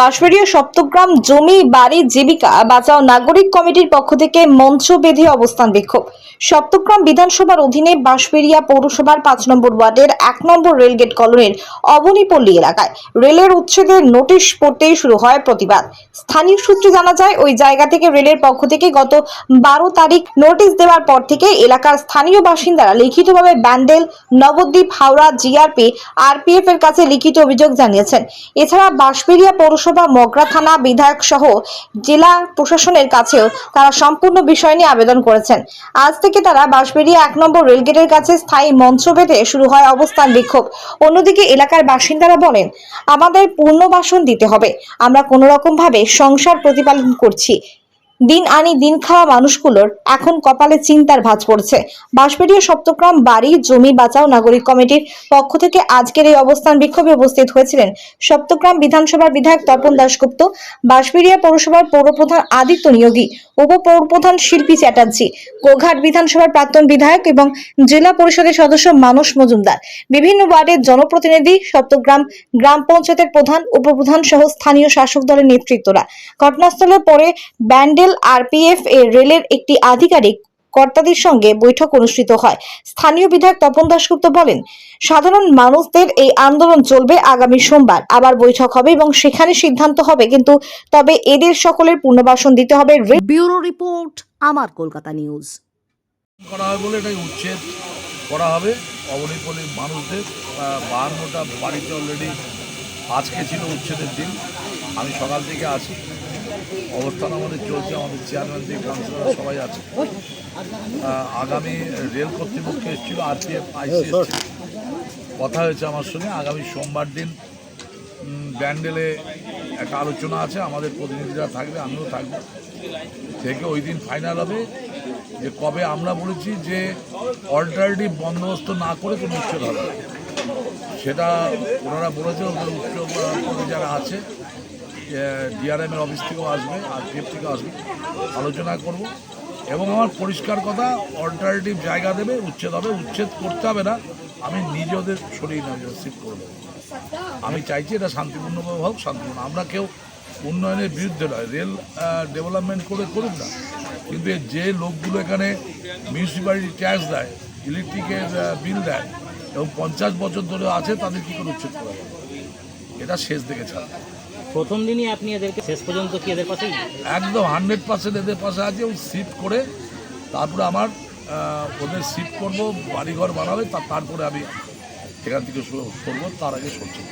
বাঁশবেড়িয়া সপ্তগ্রাম জমি, বাড়ি, জীবিকা বাঁচাও নাগরিক কমিটির পক্ষ থেকে মঞ্চ বেঁধে অবস্থান বিক্ষোভ। সপ্তগ্রাম বিধানসভার অধীনে বাঁশবেড়িয়া পৌরসভার পাঁচ নম্বর ওয়ার্ডের এক নম্বর রেলগেট কলোনির অবনীপল্লী এলাকায় রেলের উচ্ছেদের নোটিশ পড়তেই শুরু হয় প্রতিবাদ। স্থানীয় সূত্রে জানা যায়, ওই জায়গা থেকে রেলের পক্ষ থেকে গত বারো তারিখ নোটিশ দেওয়ার পর থেকে এলাকার স্থানীয় বাসিন্দারা লিখিতভাবে ব্যান্ডেল, নবদ্বীপ, হাওড়া, জিআরপি আরপিএফ এর কাছে লিখিত অভিযোগ জানিয়েছেন। এছাড়া বাঁশবেড়িয়া পৌরসভা মগরা থানা, বিধায়ক সহ জেলা প্রশাসনের কাছেও তারা সম্পূর্ণ বিষয় নিয়ে আবেদন করেছেন। আজ থেকে তারা বাঁশবেড়িয়া এক নম্বর রেলগেটের কাছে স্থায়ী মঞ্চ বেঁধে শুরু হয় অবস্থান বিক্ষোভ। অন্যদিকে এলাকার বাসিন্দারা বলেন, আমাদের পূর্ণ বাসন দিতে হবে। আমরা কোনো রকম ভাবে সংসার প্রতিপালন করছি। দিন আনি দিন খাওয়া মানুষগুলোর এখন কপালে চিন্তার ভাঁজ পড়ছে। বাঁশবেড়িয়া সপ্তগ্রাম বাড়ি জমি বাঁচাও নাগরিক কমিটির পক্ষ থেকে আজকের এই অবস্থান বিক্ষোভে উপস্থিত হয়েছিলেন সপ্তগ্রাম বিধানসভার বিধায়ক তপন দাশগুপ্ত, বাঁশবেড়িয়া পৌরসভার পৌরপ্রধান আদিত্য নিয়োগী, উপপৌরপ্রধান শিল্পী চ্যাটার্জি, গোঘাট বিধানসভার প্রাক্তন বিধায়ক এবং জেলা পরিষদের সদস্য মানস মজুমদার। বিভিন্ন ওয়ার্ডের জনপ্রতিনিধি সপ্তগ্রাম গ্রাম পঞ্চায়েতের প্রধান, উপপ্রধান সহ স্থানীয় শাসক দলের নেতৃত্বরা। ঘটনাস্থলে পরে ব্যান্ডেল আরপিএফ এর রেলের একটি আধিকারিক কর্তাদের সঙ্গে বৈঠক অনুষ্ঠিত হয়। স্থানীয় বিধায়ক তপন দাশগুপ্ত বলেন সাধারণ মানুষদের এই আন্দোলন চলবে আগামী সোমবার। আবার বৈঠক হবে এবং সেখানে সিদ্ধান্ত হবে কিন্তু তবে এদের সকলের পুনর্বাসন দিতে হবে ব্যুরো রিপোর্ট আমার কলকাতা নিউজ। করা হবে বলে এটাই উচ্ছেদ। করা হবে মানুষদের বাহান্নটা বাড়িতে অলরেডি আজকে ছিল উচ্ছেদের দিন। আমি সকাল থেকে আছি। অবস্থান আমাদের চলছে আমাদের চেয়ারম্যান দিয়ে কাউন্সিলর সবাই আছে। আগামী রেল কর্তৃপক্ষ এসেছিল আরপিএফ আইসি কথা হয়েছে আমার সঙ্গে আগামী সোমবার দিন ব্যান্ডেলে একটা আলোচনা আছে আমাদের প্রতিনিধিরা থাকবে আমিও থাকব। থেকে ওই দিন ফাইনাল হবে যে কবে আমরা বলেছি যে অল্টারনেটিভ বন্দোবস্ত না করে কোনো উচ্ছেদ হবে সেটা ওনারা বলেছে ওদের উচ্চ যারা আছে ডিআরএমের অফিস থেকেও আসবে, আর পিএফ থেকেও আসবে। আলোচনা করব। এবং আমার পরিষ্কার কথা অল্টারনেটিভ জায়গা দেবে, উচ্ছেদ হবে। উচ্ছেদ করতে হবে না। আমি নিজে ওদের সরিয়ে নেব শিফট করে দেবো। আমি চাইছি এটা শান্তিপূর্ণভাবে হোক, শান্তিপূর্ণ। আমরা কেউ উন্নয়নের বিরুদ্ধে নয়। রেল ডেভেলপমেন্ট করে করুক না। কিন্তু যে লোকগুলো এখানে মিউনিসিপ্যালিটি ট্যাক্স দেয় ইলেকট্রিকের বিল দেয়, এবং পঞ্চাশ বছর ধরে আছে, তাদের কী করে উচ্ছেদ করা যাবে? এটা শেষ দিকে ছাড়। প্রথম দিনই আপনি এদেরকে, শেষ পর্যন্ত কি এদের পাশেই? একদম হান্ড্রেড পার্সেন্ট এদের পাশে আছে, ওই শিফট করে তারপরে আমার ওদের শিফট করব, বাড়িঘর বানাবে তারপরে আমি এখান থেকে শুরু করব, তার আগে সরছি